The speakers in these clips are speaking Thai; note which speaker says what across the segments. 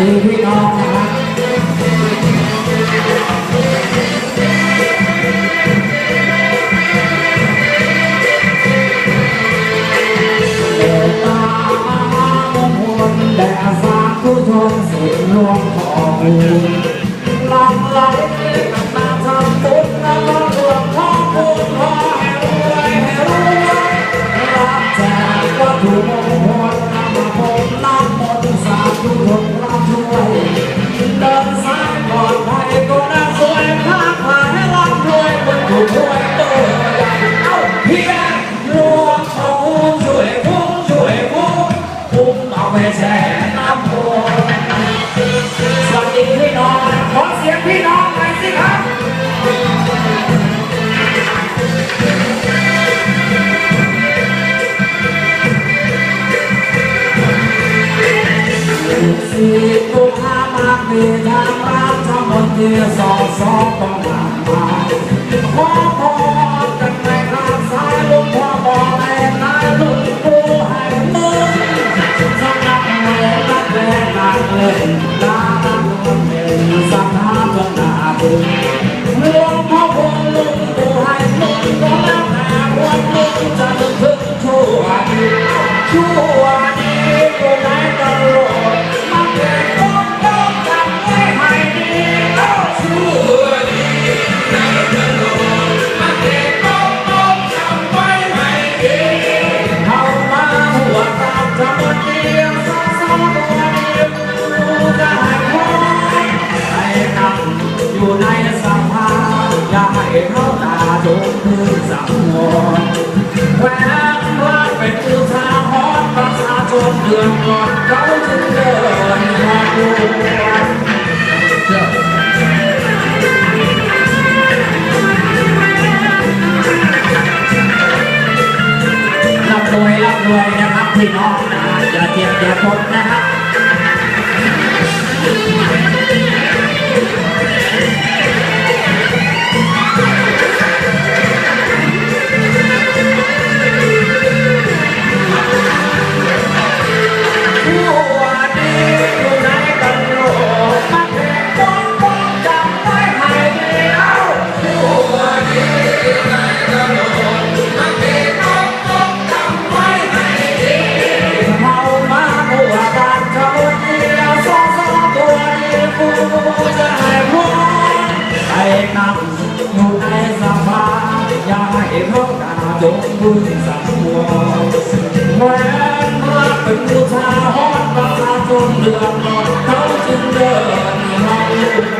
Speaker 1: ดีพี่น้องนะครับเดินตามมามงคลแด่สาธุชนสุดรวมของห งเอาไปแช่น้ำพุสวัสดีพี่น้องขอเสียงพี่น้องหน่อยสิครับสีตุลามาเปีทางราชมนตรียสองสองต้องมามาขอพร นักเล่นดาดังเป็นสัทธาคนนาบุญ อยู่ในสภาอย่าให้เขาตาจงพึงสังวรแหวนพระเป็นอุทาหรณ์ประชาชนเดือดร้อนเขาจึงเดินมาดูวันร่ำรวยร่ำรวยนะครับพี่น้องนะอย่าเจ็บอย่าจนนะครับ ให้นั่งอยู่ในสภาอย่าให้เขาด่าจงบึ้งสังวรแหวนรักเป็นบูชาฮอดประชาชนเดือดร้อนเขาจึงเดินมา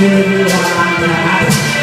Speaker 1: you.